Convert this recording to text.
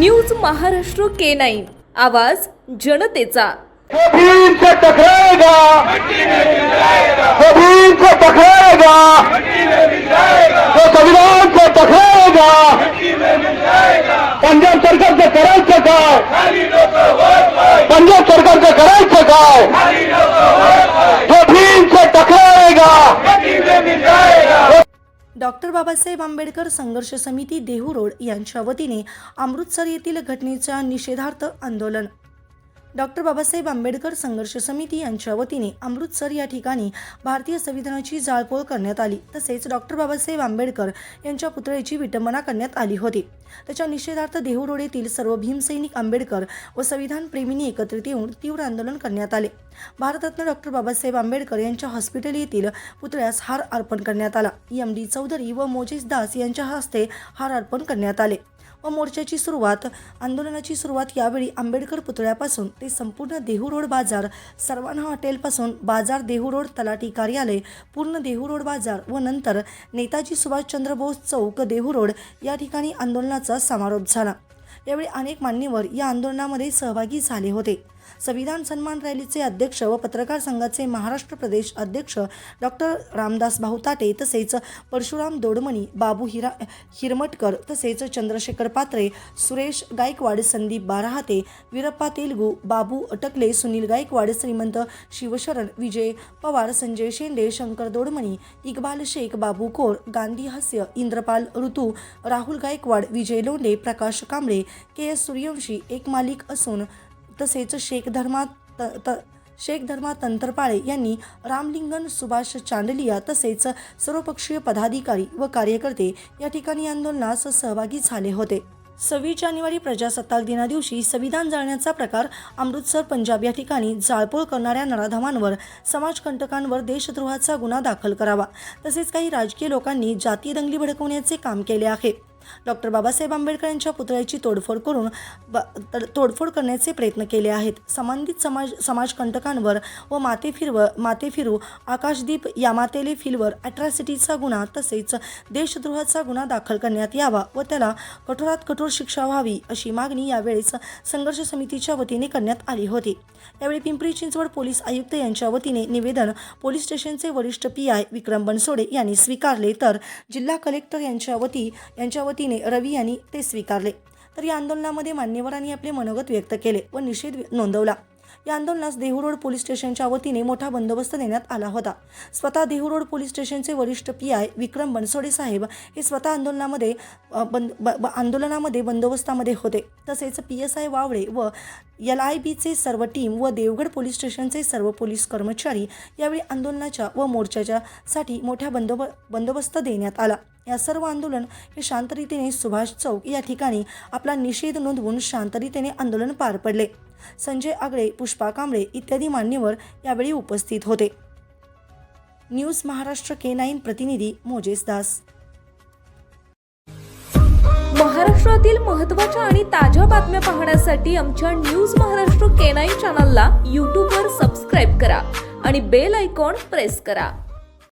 News Maharashtra K nine. आवाज जनतेचा. जमीन से टकराएगा जमीन से टकराएगा तो संविधान से टकराएगा पंजाब सरकारचं करायचं काय पंजाब सरकारचं करायचं काय जमीन से टकराएगा डॉक्टर बाबासाहेब आंबेडकर संघर्ष समिती देहू रोड यांच्या वतीने अमृतसर येथील घटनेच्या निषेधार्थ आंदोलन डॉक्टर बाबासाहेब आंबेडकर संघर्ष समिती यांच्या वतीने अमृतसर या ठिकाणी भारतीय संविधानाची जाळपोळ करण्यात आली. तसेच डॉक्टर बाबासाहेब आंबेडकर यांच्या पुतळ्याची विटंबना करण्यात आली होती. त्याच्या निषेधार्थ देहूरोड येथील सर्व भीमसैनिक आंबेडकर व संविधान प्रेमींनी एकत्रित येऊन तीव्र आंदोलन करण्यात आले. भारतरत्न डॉक्टर बाबासाहेब आंबेडकर यांच्या हॉस्पिटल येथील पुतळ्यास हार अर्पण करण्यात आला. एम डी चौधरी व मोजेश दास यांच्या हस्ते हार अर्पण करण्यात आले. व मोर्चाची सुरुवात आंदोलनाची सुरुवात यावेळी आंबेडकर पुतळ्यापासून ते संपूर्ण देहू रोड बाजार सर्वांना हॉटेलपासून बाजार देहू रोड तलाठी कार्यालय पूर्ण देहू रोड बाजार व नंतर नेताजी सुभाषचंद्र बोस चौक देहू रोड या ठिकाणी आंदोलनाचा समारोप झाला. यावेळी अनेक मान्यवर या आंदोलनामध्ये सहभागी झाले होते. संविधान सन्मान रॅलीचे अध्यक्ष व पत्रकार संघाचे महाराष्ट्र प्रदेश अध्यक्ष डॉक्टर रामदास भाऊ ताटे तसेच परशुराम दोडमणी बाबू हिरा हिरमटकर तसेच चंद्रशेखर पात्रे सुरेश गायकवाड संदीप बाराहाते वीरप्पा तेलगू बाबू अटकले सुनील गायकवाड श्रीमंत शिवशरण विजय पवार संजय शेंडे शंकर दोडमणी इक्बाल शेख बाबू कोर गांधी हास्य इंद्रपाल ऋतू राहुल गायकवाड विजय लोंढे प्रकाश कांबळे के एस सूर्यवंशी एक मालिक असून तसेच शेख धर्मा त त शेख धर्मा तंत्रपाळे यांनी रामलिंगन सुभाष चांडलिया तसेच सर्वपक्षीय पदाधिकारी व कार्यकर्ते या ठिकाणी आंदोलनास सहभागी झाले होते. सव्वीस जानेवारी प्रजासत्ताक दिना दिवशी संविधान जाळण्याचा प्रकार अमृतसर पंजाब या ठिकाणी जाळपोळ करणाऱ्या नराधमांवर समाजकंटकांवर देशद्रोहाचा गुन्हा दाखल करावा तसेच काही राजकीय लोकांनी जातीय दंगली भडकवण्याचे काम केले आहे. डॉक्टर बाबासाहेब आंबेडकर यांच्या पुतळ्याची तोडफोड करून ब- तोडफोड करण्याचे प्रयत्न केले आहेत. संबंधित समाज समाजकंटकांवर व माते फिरव माते फिरू आकाशदीप यामातेले फिलवर अट्रॅसिटीचा गुन्हा तसेच देशद्रोहाचा गुन्हा दाखल करण्यात यावा व त्याला कठोरात कठोर शिक्षा व्हावी अशी मागणी यावेळेस संघर्ष समितीच्या वतीने करण्यात आली होती. यावेळी पिंपरी चिंचवड पोलीस आयुक्त यांच्या वतीने निवेदन पोलीस स्टेशनचे वरिष्ठ पी आय विक्रम बनसोडे यांनी स्वीकारले. तर जिल्हा कलेक्टर यांच्या वती यांच्या वतीने रवी यांनी ते स्वीकारले. तर या आंदोलनामध्ये मान्यवरांनी आपले मनोगत व्यक्त केले व निषेध नोंदवला. या आंदोलनास देहू रोड पोलीस स्टेशनच्या वतीने मोठा बंदोबस्त देण्यात आला होता. स्वतः देहू रोड पोलीस स्टेशनचे वरिष्ठ पी आय विक्रम बनसोडे साहेब हे स्वतः आंदोलनामध्ये बंद ब- ब- आंदोलनामध्ये बंदोबस्तामध्ये होते. तसेच पी एस आय वावळे व एल आय बीचे सर्व टीम व देवगड पोलीस स्टेशनचे सर्व पोलीस कर्मचारी यावेळी आंदोलनाच्या व मोर्चाच्या साठी मोठ्या बंदोब बंदोबस्त देण्यात आला. या सर्व आंदोलन हे शांतरीतीने सुभाष चौक या ठिकाणी आपला निषेध नोंदवून शांतरीतीने आंदोलन पार पडले. संजय आगळे पुष्पा कांबळे इत्यादी मान्यवर यावेळी उपस्थित होते. न्यूज महाराष्ट्र के नाईन प्रतिनिधी मोजेस दास. महाराष्ट्रातील महत्त्वाच्या आणि ताज्या बातम्या पाहण्यासाठी आमच्या न्यूज महाराष्ट्र के नाईन चॅनलला यूट्यूबवर सबस्क्राईब करा आणि बेल आयकॉन प्रेस करा.